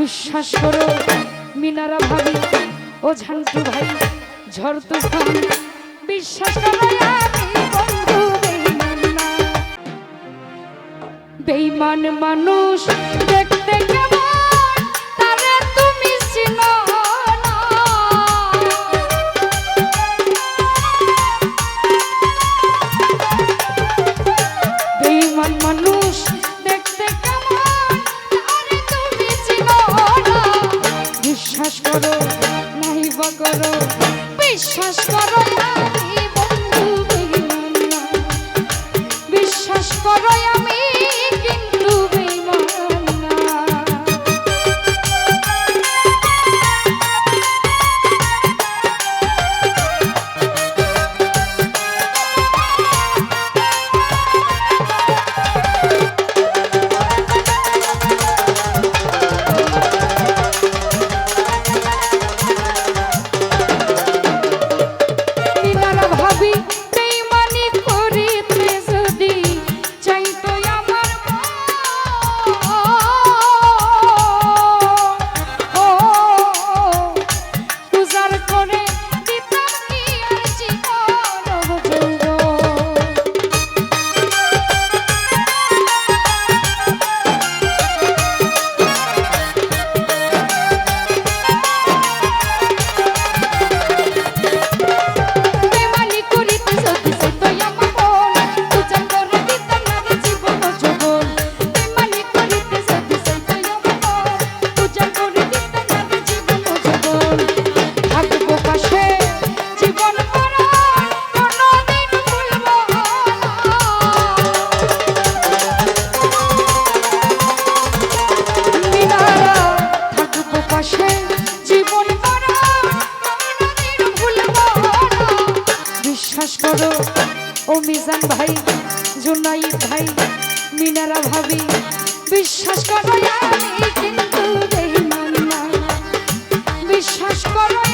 বিশ্বাস করো, মিনারা ভাবি ও ঝান্টু ভাই, ঝড় তো বিশ্বাস বেইমান মানুষ দেখতে কেমন মানুষ করো নাই বা করো বিশ্বাস করো না। ভাই জুনাই ভাই মিনারা ভাবি বিশ্বাস করো কিন্তু বিশ্বাস করো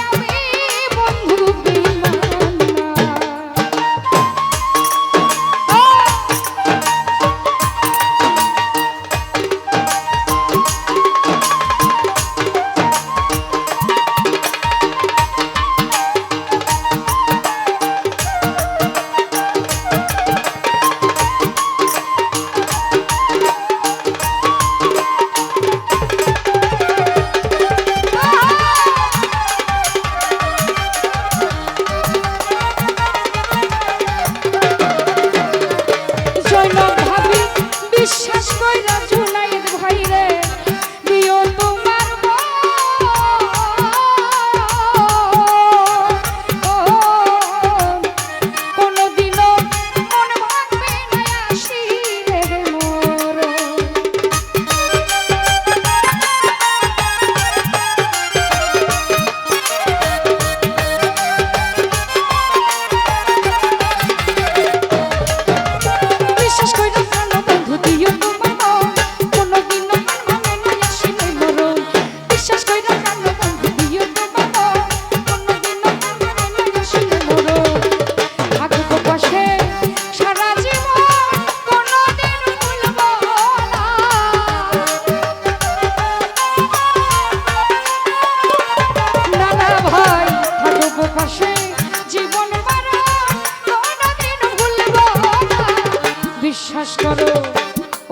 বিশ্বাস করো।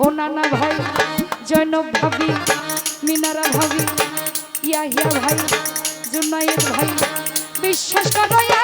ও নানা ভাই জৈনব ভাবি, মিনারা ভাবি, ইয়াহিয়া ভাই জুনাইদ ভাই, বিশ্বাস করো ইয়া